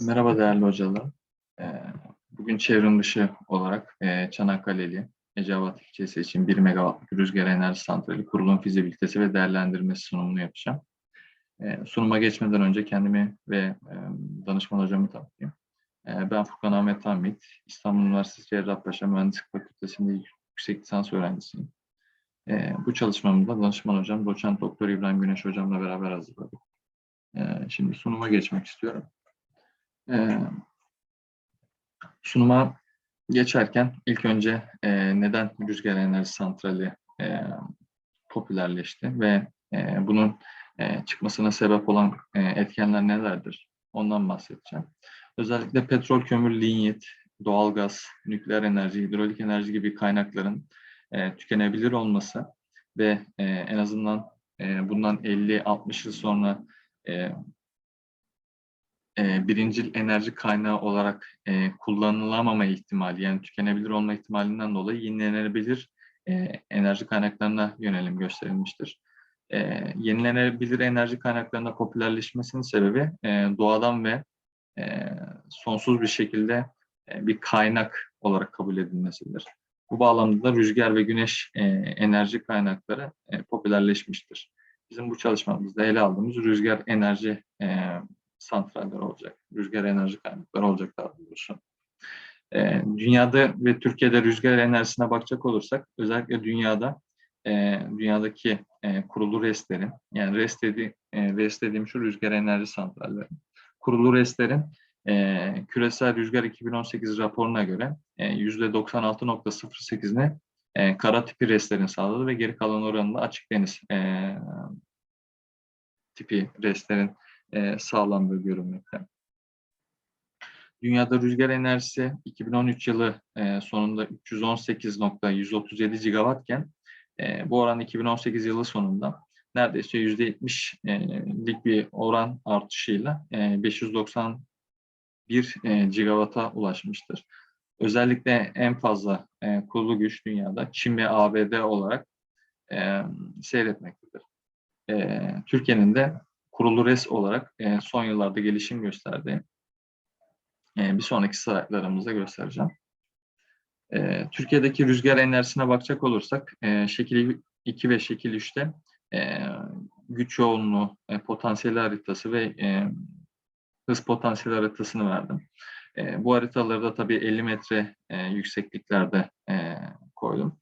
Merhaba değerli hocalar. Ee, Bugün çevrim dışı olarak e, Çanakkale'li Ecevat ilçesi için 1 megawattlık rüzgar enerji santrali kurulum fizibilitesi ve değerlendirmesi sunumunu yapacağım. Ee, Sunuma geçmeden önce kendimi ve e, danışman hocamı tanıtayım. Ee, Ben Furkan Ahmet Hamit, İstanbul Üniversitesi Cerrahpaşa Mühendislik Fakültesi'nde yüksek lisans öğrencisiyim. Bu çalışmamı da danışman hocam, doçent doktor İbrahim Güneş hocamla beraber hazırladık. Şimdi sunuma geçmek istiyorum. Ee, sunuma geçerken ilk önce e, neden rüzgar enerji santrali e, popülerleşti ve e, bunun e, çıkmasına sebep olan e, etkenler nelerdir? Ondan bahsedeceğim. Özellikle petrol, kömür, linyit, doğalgaz, nükleer enerji, hidrolik enerji gibi kaynakların e, tükenebilir olması ve e, en azından e, bundan 50-60 yıl sonra e, e, birincil enerji kaynağı olarak e, kullanılamama ihtimali yani tükenebilir olma ihtimalinden dolayı yenilenebilir e, enerji kaynaklarına yönelim gösterilmiştir. E, yenilenebilir enerji kaynaklarına popülerleşmesinin sebebi e, doğadan ve e, sonsuz bir şekilde e, bir kaynak olarak kabul edilmesidir. Bu bağlamda da rüzgar ve güneş e, enerji kaynakları e, popülerleşmiştir. Bizim bu çalışmamızda ele aldığımız rüzgar enerji e, santraller olacak. Rüzgar enerji kaynakları olacak daha doğrusu. E, dünyada ve Türkiye'de rüzgar enerjisine bakacak olursak özellikle dünyada e, dünyadaki e, kurulu restlerin yani rest, dedi, e, rest dediğim şu rüzgar enerji santralleri. Kurulu restlerin e, küresel rüzgar 2018 raporuna göre e, %96.08'ini e, kara tipi restlerin sağladı ve geri kalan oranında açık deniz e, tipi restlerin e, sağlandığı görülmekte. Dünyada rüzgar enerjisi 2013 yılı e, sonunda 318.137 gigawattken e, bu oran 2018 yılı sonunda neredeyse %70'lik bir oran artışıyla e, 591 e, gigawatt'a ulaşmıştır. Özellikle en fazla e, kurulu güç dünyada Çin ve ABD olarak e, seyretmektedir. E, Türkiye'nin de kurulu res olarak e, son yıllarda gelişim gösterdi. E, bir sonraki slaytlarımızda göstereceğim. E, Türkiye'deki rüzgar enerjisine bakacak olursak e, şekil 2 ve şekil 3'te e, güç yoğunluğu, e, potansiyel haritası ve e, hız potansiyel haritasını verdim. E, bu haritaları da tabii 50 metre e, yüksekliklerde e, koydum.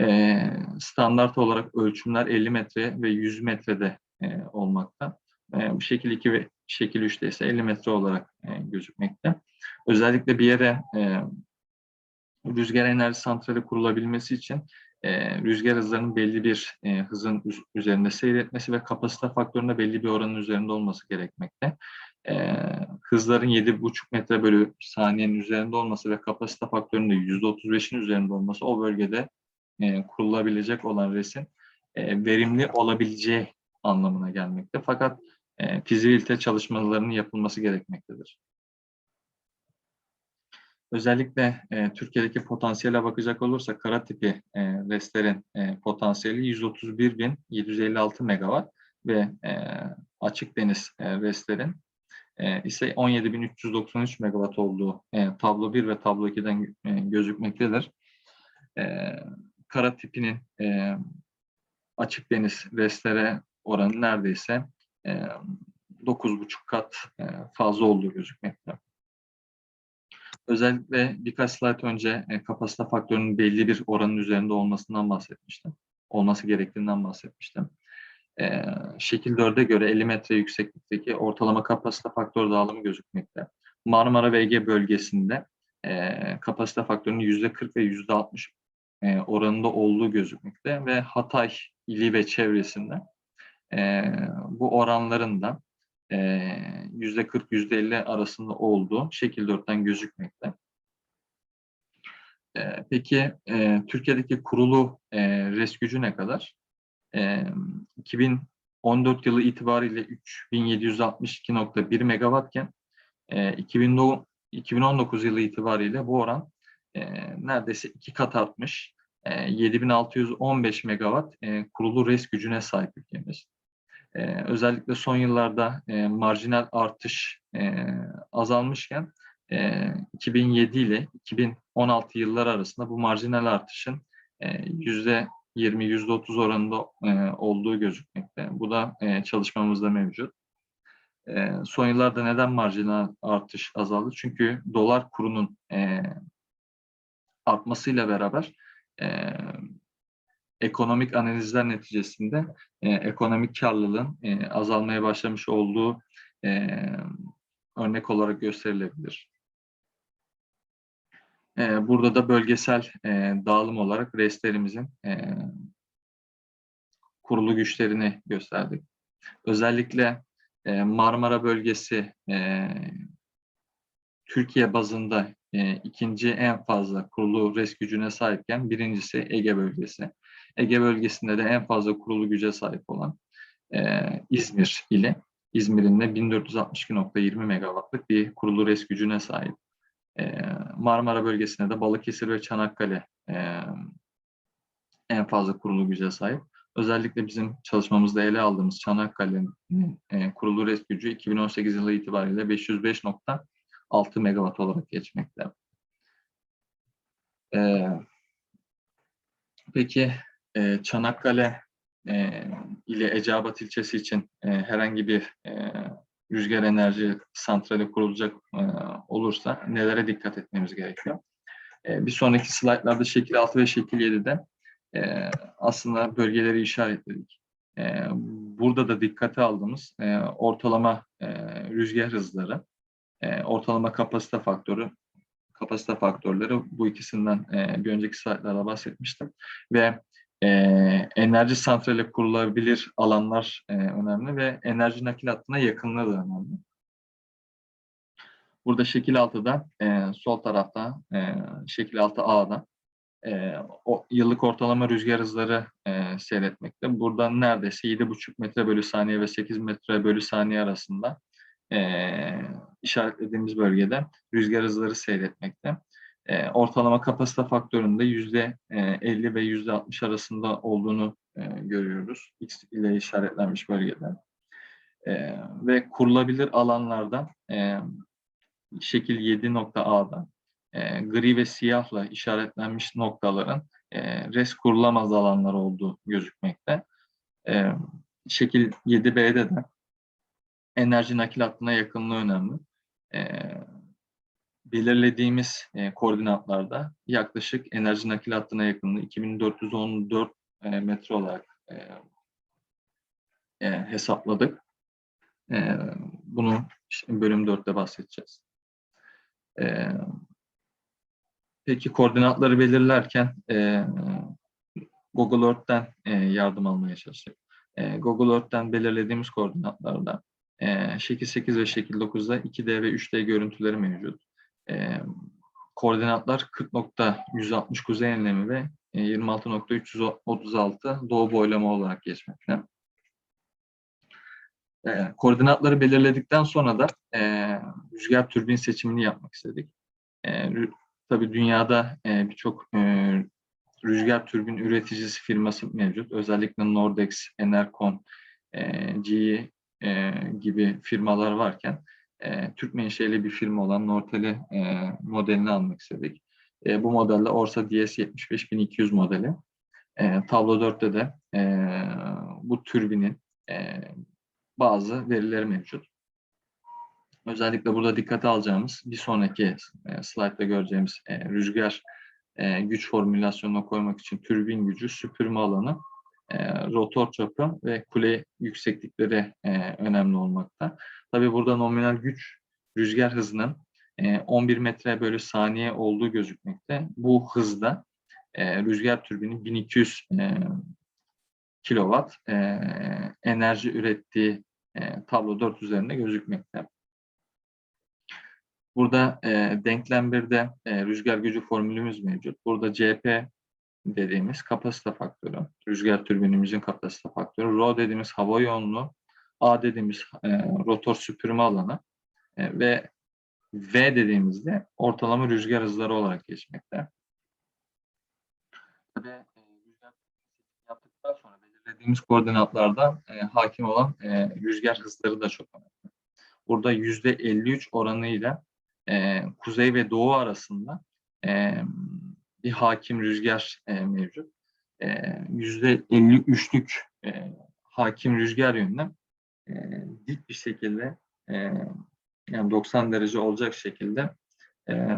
E, standart olarak ölçümler 50 metre ve 100 metrede e, olmakta. E, şekil 2 ve şekil 3'te ise 50 metre olarak e, gözükmekte. Özellikle bir yere e, rüzgar enerji santrali kurulabilmesi için e, rüzgar hızlarının belli bir hızın üzerinde seyretmesi ve kapasite faktöründe belli bir oranın üzerinde olması gerekmekte. E, hızların 7,5 metre bölü saniyenin üzerinde olması ve kapasite faktörünün de %35'in üzerinde olması o bölgede kurulabilecek olan resim verimli olabileceği anlamına gelmekte. Fakat e, fizibilite çalışmalarının yapılması gerekmektedir. Özellikle e, Türkiye'deki potansiyele bakacak olursak kara tipi e, restlerin e, potansiyeli 131.756 megawatt ve e, açık deniz e, restlerin e, ise 17.393 megawatt olduğu e, tablo 1 ve tablo 2'den e, gözükmektedir. E, kara tipinin e, açık deniz restlere oranı neredeyse 9,5 kat fazla olduğu gözükmekte. Özellikle birkaç slayt önce kapasite faktörünün belli bir oranın üzerinde olmasından bahsetmiştim. Olması gerektiğinden bahsetmiştim. Şekil 4'e göre 50 metre yükseklikteki ortalama kapasite faktör dağılımı gözükmekte. Marmara ve Ege bölgesinde kapasite faktörünün %40 ve %60 e, oranında olduğu gözükmekte ve Hatay ili ve çevresinde e, bu oranların da yüzde 40 yüzde 50 arasında olduğu şekil 4'ten gözükmekte. E, peki e, Türkiye'deki kurulu e, res gücü ne kadar? E, 2014 yılı itibariyle 3762.1 megawattken e, 2019 yılı itibariyle bu oran e, neredeyse iki kat artmış. E, 7615 megawatt e, kurulu res gücüne sahip ülkemiz. Ee, özellikle son yıllarda e, marjinal artış e, azalmışken e, 2007 ile 2016 yılları arasında bu marjinal artışın e, yüzde 20-%30 oranında e, olduğu gözükmekte. Bu da e, çalışmamızda mevcut. E, son yıllarda neden marjinal artış azaldı? Çünkü dolar kurunun e, artmasıyla beraber e, ekonomik analizler neticesinde e, ekonomik karlılığın e, azalmaya başlamış olduğu e, örnek olarak gösterilebilir. E, burada da bölgesel e, dağılım olarak restlerimizin e, kurulu güçlerini gösterdik. Özellikle e, Marmara bölgesi e, Türkiye bazında e, ikinci en fazla kurulu res gücüne sahipken birincisi Ege bölgesi. Ege bölgesinde de en fazla kurulu güce sahip olan e, İzmir ile İzmir'in de 1462.20 megawattlık bir kurulu res gücüne sahip. E, Marmara bölgesinde de Balıkesir ve Çanakkale e, en fazla kurulu güce sahip. Özellikle bizim çalışmamızda ele aldığımız Çanakkale'nin e, kurulu res gücü 2018 yılı itibariyle 505.6 megawatt olarak geçmekte. E, peki e, Çanakkale e, ile Eceabat ilçesi için e, herhangi bir e, rüzgar enerji santrali kurulacak e, olursa nelere dikkat etmemiz gerekiyor? E, bir sonraki slaytlarda şekil 6 ve şekil 7'de e, aslında bölgeleri işaretledik. E, burada da dikkate aldığımız e, ortalama e, rüzgar hızları, e, ortalama kapasite faktörü, kapasite faktörleri bu ikisinden e, bir önceki slaytlarda bahsetmiştim. Ve e, enerji santrali kurulabilir alanlar e, önemli ve enerji nakil hattına yakınlığı da önemli. Burada şekil 6'da e, sol tarafta e, şekil 6A'da e, o yıllık ortalama rüzgar hızları e, seyretmekte. Buradan neredeyse 7,5 metre bölü saniye ve 8 metre bölü saniye arasında e, işaretlediğimiz bölgede rüzgar hızları seyretmekte. E, ortalama kapasite faktöründe yüzde 50 ve yüzde 60 arasında olduğunu e, görüyoruz. X ile işaretlenmiş bölgede. E, ve kurulabilir alanlarda e, şekil 7.A'da e, gri ve siyahla işaretlenmiş noktaların e, res kurulamaz alanlar olduğu gözükmekte. E, şekil 7B'de de enerji nakil hattına yakınlığı önemli. E, belirlediğimiz e, koordinatlarda yaklaşık enerji nakil hattına yakınlığı 2414 e, metre olarak e, e, hesapladık. E, bunu işte bölüm 4'te bahsedeceğiz. E, peki koordinatları belirlerken e, Google Earth'ten e, yardım almaya çalıştık. E, Google Earth'ten belirlediğimiz koordinatlarda e, şekil 8 ve şekil 9'da 2D ve 3D görüntüleri mevcut. E, koordinatlar 40.160 kuzey enlemi ve 26.336 doğu boylama olarak geçmekte. E, koordinatları belirledikten sonra da e, rüzgar türbin seçimini yapmak istedik. E, tabii dünyada e, birçok e, rüzgar türbin üreticisi firması mevcut. Özellikle Nordex, Enercon, e, GE e, gibi firmalar varken e, Türk menşeli bir firma olan Nortel'i e, modelini almak istedik. E, bu modelde Orsa DS 75200 modeli. E, Tablo 4'te de e, bu türbinin e, bazı verileri mevcut. Özellikle burada dikkate alacağımız bir sonraki e, slaytta göreceğimiz e, rüzgar e, güç formülasyonuna koymak için türbin gücü, süpürme alanı, e, rotor çapı ve kule yükseklikleri e, önemli olmakta. Tabi burada nominal güç rüzgar hızının e, 11 metre bölü saniye olduğu gözükmekte. Bu hızda e, rüzgar türbinin 1200 e, kilowatt e, enerji ürettiği e, tablo 4 üzerinde gözükmekte. Burada e, denklem 1'de e, rüzgar gücü formülümüz mevcut. Burada CP dediğimiz kapasite faktörü, rüzgar türbinimizin kapasite faktörü, Rho dediğimiz hava yoğunluğu, A dediğimiz e, rotor süpürme alanı e, ve V dediğimizde ortalama rüzgar hızları olarak geçmekte. Tabii e, rüzgar yaptıktan sonra belirlediğimiz koordinatlarda e, hakim olan e, rüzgar hızları da çok önemli. burada yüzde 53 oranıyla e, kuzey ve doğu arasında e, bir hakim rüzgar e, mevcut. E, Yüzde 53'lük e, hakim rüzgar yönüne e, dik bir şekilde e, yani 90 derece olacak şekilde e,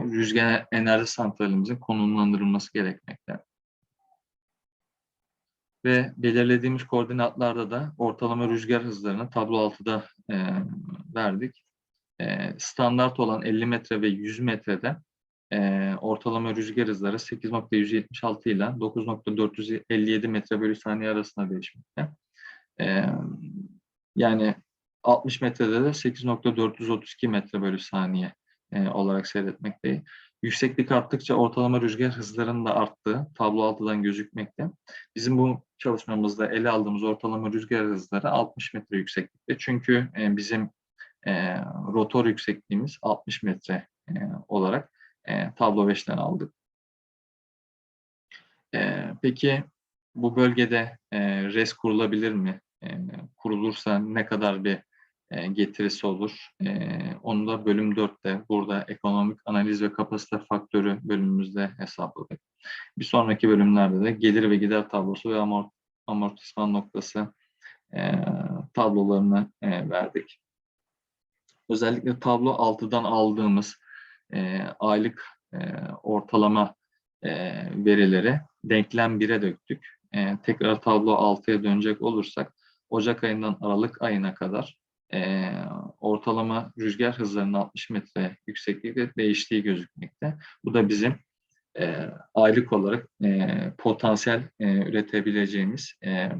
rüzgar enerji santralimizin konumlandırılması gerekmekte. Ve belirlediğimiz koordinatlarda da ortalama rüzgar hızlarını tablo 6'da e, verdik. E, standart olan 50 metre ve 100 metrede e, ortalama rüzgar hızları 8.176 ile 9.457 metre bölü saniye arasında değişmekte. E, yani 60 metrede de 8.432 metre bölü saniye e, olarak seyretmekteyiz. Yükseklik arttıkça ortalama rüzgar hızlarının da arttığı tablo altıdan gözükmekte. Bizim bu çalışmamızda ele aldığımız ortalama rüzgar hızları 60 metre yükseklikte. Çünkü e, bizim e, rotor yüksekliğimiz 60 metre e, olarak e, tablo 5'ten aldık. E, peki bu bölgede e, res kurulabilir mi? E, kurulursa ne kadar bir e, getirisi olur? E, onu da bölüm 4'te burada ekonomik analiz ve kapasite faktörü bölümümüzde hesapladık. Bir sonraki bölümlerde de gelir ve gider tablosu ve amort amortisman noktası e, tablolarını e, verdik. Özellikle tablo 6'dan aldığımız e, aylık e, ortalama e, verileri denklem 1'e döktük. E, tekrar tablo 6'ya dönecek olursak Ocak ayından Aralık ayına kadar e, ortalama rüzgar hızlarının 60 metre yükseklikte değiştiği gözükmekte. Bu da bizim e, aylık olarak e, potansiyel e, üretebileceğimiz e,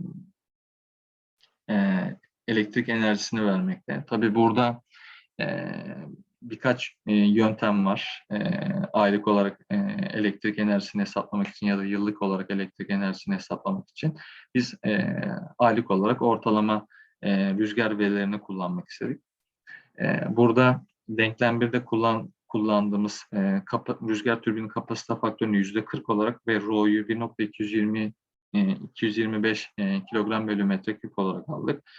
e, elektrik enerjisini vermekte. Tabii burada e, birkaç e, yöntem var. E, aylık olarak e, elektrik enerjisini hesaplamak için ya da yıllık olarak elektrik enerjisini hesaplamak için biz e, aylık olarak ortalama e, rüzgar verilerini kullanmak istedik. E, burada denklem 1'de kullan, kullandığımız e, kapa, rüzgar türbinin kapasite faktörünü yüzde 40 olarak ve Rho'yu 1.220 e, 225 e, kilogram bölü metreküp olarak aldık.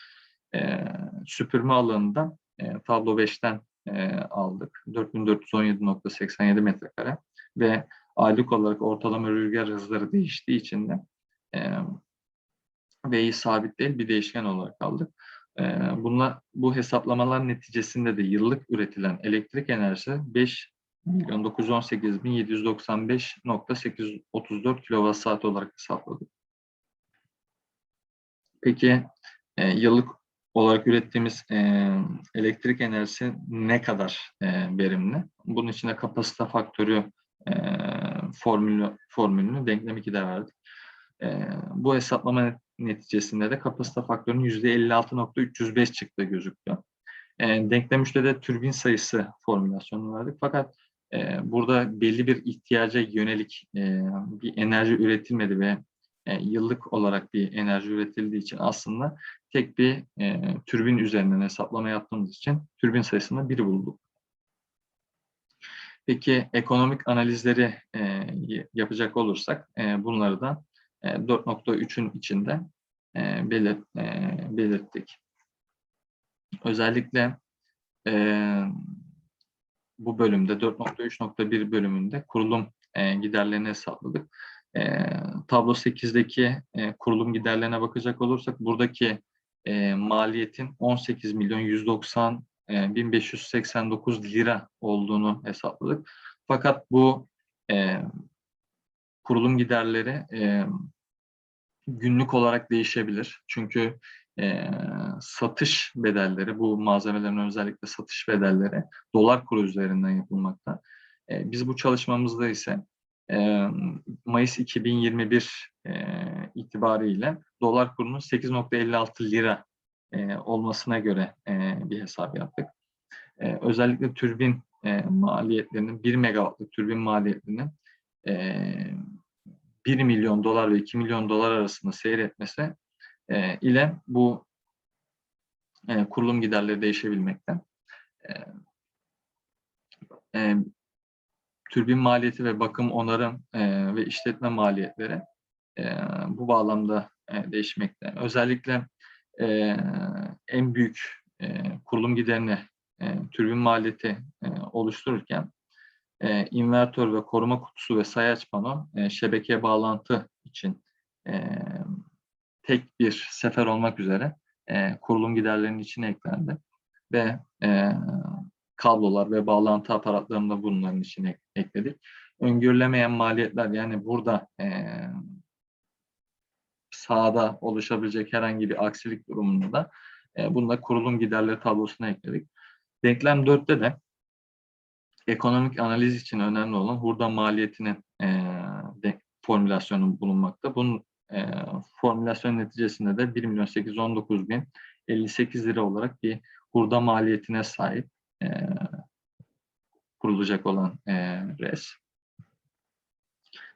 E, süpürme alanında e, tablo 5'ten e, aldık. 4417.87 metrekare ve aylık olarak ortalama rüzgar hızları değiştiği için de e, V'yi sabit değil bir değişken olarak aldık. E, bununla, bu hesaplamalar neticesinde de yıllık üretilen elektrik enerjisi 5 milyon 918.795.834 kWh olarak hesapladık. Peki e, yıllık olarak ürettiğimiz e, elektrik enerjisi ne kadar e, verimli? Bunun için de kapasite faktörü e, formülü, formülünü denklem 2'de verdik. E, bu hesaplama neticesinde de kapasite faktörünün %56.305 çıktığı gözüküyor. E, denklem 3'te de türbin sayısı formülasyonunu verdik. Fakat e, burada belli bir ihtiyaca yönelik e, bir enerji üretilmedi ve e, yıllık olarak bir enerji üretildiği için aslında tek bir e, türbin üzerinden hesaplama yaptığımız için türbin sayısını biri bulduk. Peki ekonomik analizleri e, yapacak olursak e, bunları da e, 4.3'ün içinde e, belirt, e, belirttik. Özellikle e, bu bölümde 4.3.1 bölümünde kurulum e, giderlerini hesapladık. E, tablo 8'deki e, kurulum giderlerine bakacak olursak buradaki e, maliyetin 18 milyon 190 e, 1589 lira olduğunu hesapladık. Fakat bu e, kurulum giderleri e, günlük olarak değişebilir. Çünkü e, satış bedelleri, bu malzemelerin özellikle satış bedelleri dolar kuru üzerinden yapılmakta. E, biz bu çalışmamızda ise Mayıs 2021 e, itibariyle dolar kurunun 8.56 lira olmasına göre bir hesap yaptık. Özellikle türbin maliyetlerinin 1 megawattlık türbin maliyetlerinin e, 1 milyon dolar ve 2 milyon dolar arasında seyretmesi ile bu kurulum giderleri değişebilmekte. Türbin maliyeti ve bakım, onarım e, ve işletme maliyetleri e, bu bağlamda e, değişmekte. Özellikle e, en büyük e, kurulum giderini e, türbin maliyeti e, oluştururken e, invertör ve koruma kutusu ve sayaç pano e, şebekeye bağlantı için e, tek bir sefer olmak üzere e, kurulum giderlerinin içine eklendi ve e, kablolar ve bağlantı aparatlarını da bunların içine ekledik. Öngörülemeyen maliyetler yani burada e, sahada oluşabilecek herhangi bir aksilik durumunda da e, bunu da kurulum giderleri tablosuna ekledik. Denklem 4'te de ekonomik analiz için önemli olan hurda maliyetinin e, de, formülasyonu bulunmakta. Bunun e, formülasyon neticesinde de 1 milyon 819 bin 58 lira olarak bir hurda maliyetine sahip e, kurulacak olan e, res.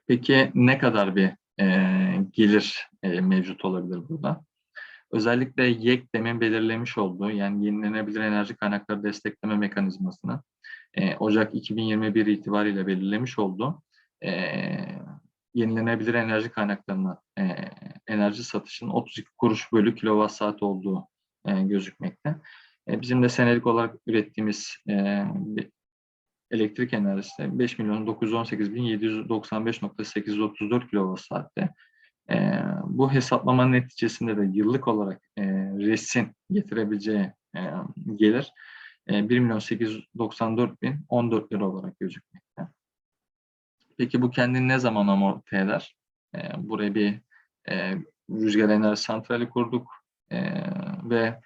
Peki ne kadar bir e, gelir e, mevcut olabilir burada? Özellikle YEK demin belirlemiş olduğu yani yenilenebilir enerji kaynakları destekleme mekanizmasını e, Ocak 2021 itibariyle belirlemiş olduğu e, yenilenebilir enerji kaynaklarına e, enerji satışının 32 kuruş bölü kilowatt saat olduğu e, gözükmekte. E, bizim de senelik olarak ürettiğimiz e, elektrik enerjisi 5 milyon 918 bin 795.834 kilowatt saatte. E, bu hesaplamanın neticesinde de yıllık olarak resin getirebileceği gelir e, 1 milyon 894 bin 14 lira olarak gözükmekte. Peki bu kendini ne zaman amorti eder? Buraya bir rüzgar enerji santrali kurduk ve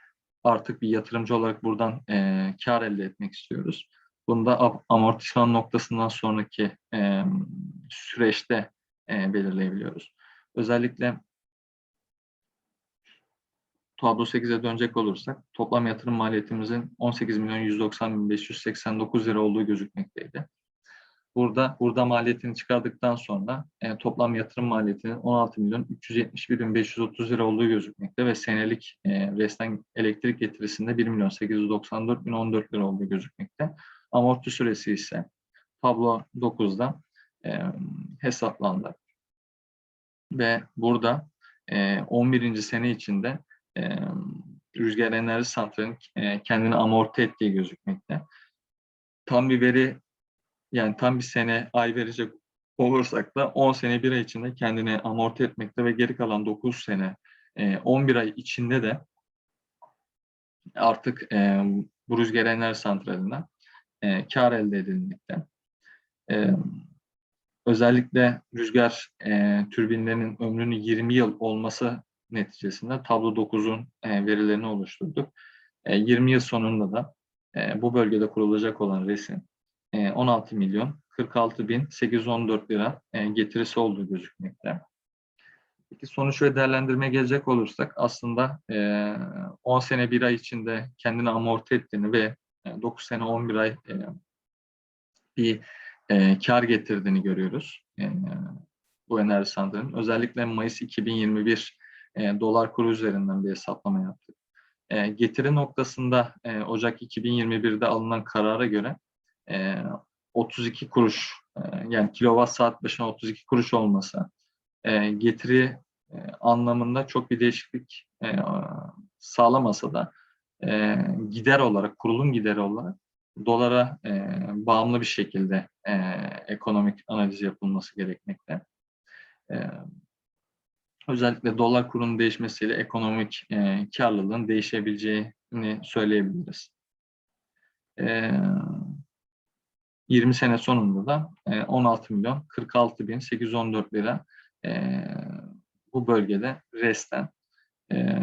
artık bir yatırımcı olarak buradan e, kar elde etmek istiyoruz. Bunu da amortisman noktasından sonraki e, süreçte e, belirleyebiliyoruz. Özellikle tablo 8'e dönecek olursak toplam yatırım maliyetimizin 18 milyon 190 bin 589 lira olduğu gözükmekteydi. Burada burada maliyetini çıkardıktan sonra e, toplam yatırım maliyetinin 16 milyon 371 bin 530 lira olduğu gözükmekte ve senelik e, resten elektrik getirisinde 1 milyon 894 bin 14 lira olduğu gözükmekte. Amorti süresi ise tablo 9'da e, hesaplandı. Ve burada e, 11. sene içinde e, rüzgar enerji santralinin e, kendini amorti ettiği gözükmekte. Tam bir veri yani tam bir sene ay verecek olursak da 10 sene bir ay içinde kendini amorti etmekte ve geri kalan 9 sene e, 11 ay içinde de artık e, bu rüzgar enerji santralinden e, kar elde edilmekte. E, özellikle rüzgar e, türbinlerinin ömrünün 20 yıl olması neticesinde tablo 9'un e, verilerini oluşturduk. E, 20 yıl sonunda da e, bu bölgede kurulacak olan resim 16 e, milyon 46 bin 814 lira e, getirisi olduğu gözükmekte. Peki sonuç ve değerlendirmeye gelecek olursak aslında 10 e, sene bir ay içinde kendini amorti ettiğini ve 9 sene 11 ay bir kar getirdiğini görüyoruz. Bu enerji sandığının. Özellikle Mayıs 2021 dolar kuru üzerinden bir hesaplama yaptık. Getiri noktasında Ocak 2021'de alınan karara göre 32 kuruş yani kilowatt saat başına 32 kuruş olması getiri anlamında çok bir değişiklik sağlamasa da gider olarak, kurulum gideri olarak dolara bağımlı bir şekilde ekonomik analiz yapılması gerekmekte. özellikle dolar kurunun değişmesiyle ekonomik karlılığın değişebileceğini söyleyebiliriz. 20 sene sonunda da 16 e, milyon 46 bin 814 lira e, bu bölgede resten e,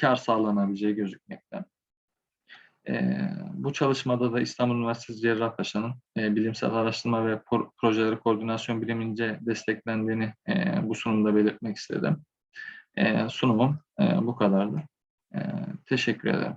kar sağlanabileceği gözükmekte. Bu çalışmada da İstanbul Üniversitesi Cerrahpaşa'nın bilimsel araştırma ve projeleri koordinasyon birimince desteklendiğini bu sunumda belirtmek istedim. Sunumum bu kadardı. Teşekkür ederim.